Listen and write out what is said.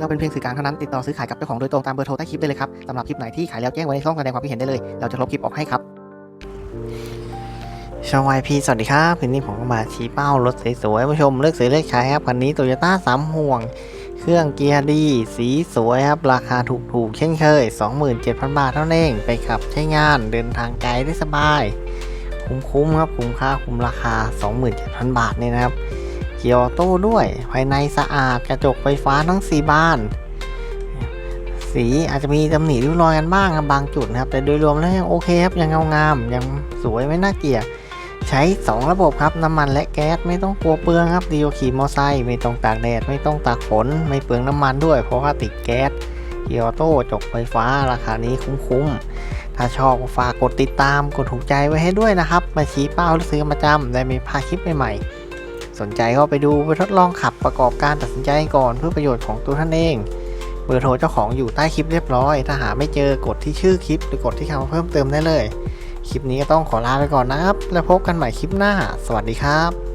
เราเป็นเพียงสื่อกลางเท่านั้นติดต่อซื้อขายกับเจ้าของโดยตรงตามเบอร์โทรใต้คลิปได้เลยครับสำหรับคลิปไหนที่ขายแล้วแจ้งไว้ในช่องแสดงความคิดเห็นได้เลย เราจะลบคลิปออกให้ครับชาววายพีสวัสดีครับคืนนี้ผมก็มาชี้เป้ารถสวยๆผู้ชมเลือกซื้อเลือกใช้ครับคันนี้โตโยต้าสามห่วง เครื่องเกียร์ดี สีสวยครับ ราคาถูกๆเช่นเคย 27,000 บาทเท่านั้นเอง ไปขับใช้งานเดินทางไกลได้สบาย คุ้มๆครับคุ้มค่าคุ้มราคา 27,000 บาทเนี่ยนะครับ เกียร์โต้ด้วย ภายในสะอาดกระจกไฟฟ้าทั้ง 4 บาน สีอาจจะมีตำหนิริ้วรอยกันบ้างบางจุดนะครับ แต่โดยรวมแล้วยังโอเคครับ ยังเงางาม ยังสวยไม่น่าเกลียดใช้ 2 ระบบครับ น้ำมันและแก๊สไม่ต้องกลัวเปลืองครับดีกว่าขี่มอไซค์ไม่ต้องตากแดด ไม่ต้องตากฝน ไม่เปลืองน้ำมันด้วย เพราะว่าติดแก๊สเกียร์โต้จกไฟฟ้าราคานี้คุ้มๆ ถ้าชอบฝากกดติดตามกดถูกใจไว้ให้ด้วยนะครับ มาชี้เป้าหรือซื้อประจำได้มีพาคลิปใหม่ๆ สนใจก็ไปดูไปทดลองขับประกอบการตัดสินใจก่อนเพื่อประโยชน์ของตัวท่านเอง เบอร์โทรเจ้าของอยู่ใต้คลิปเรียบร้อย ถ้าหาไม่เจอกดที่ชื่อคลิปหรือกดที่คำเพิ่มเติมได้เลย คลิปนี้ก็ต้องขอลาไปก่อนนะครับ แล้วพบกันใหม่คลิปหน้า สวัสดีครับ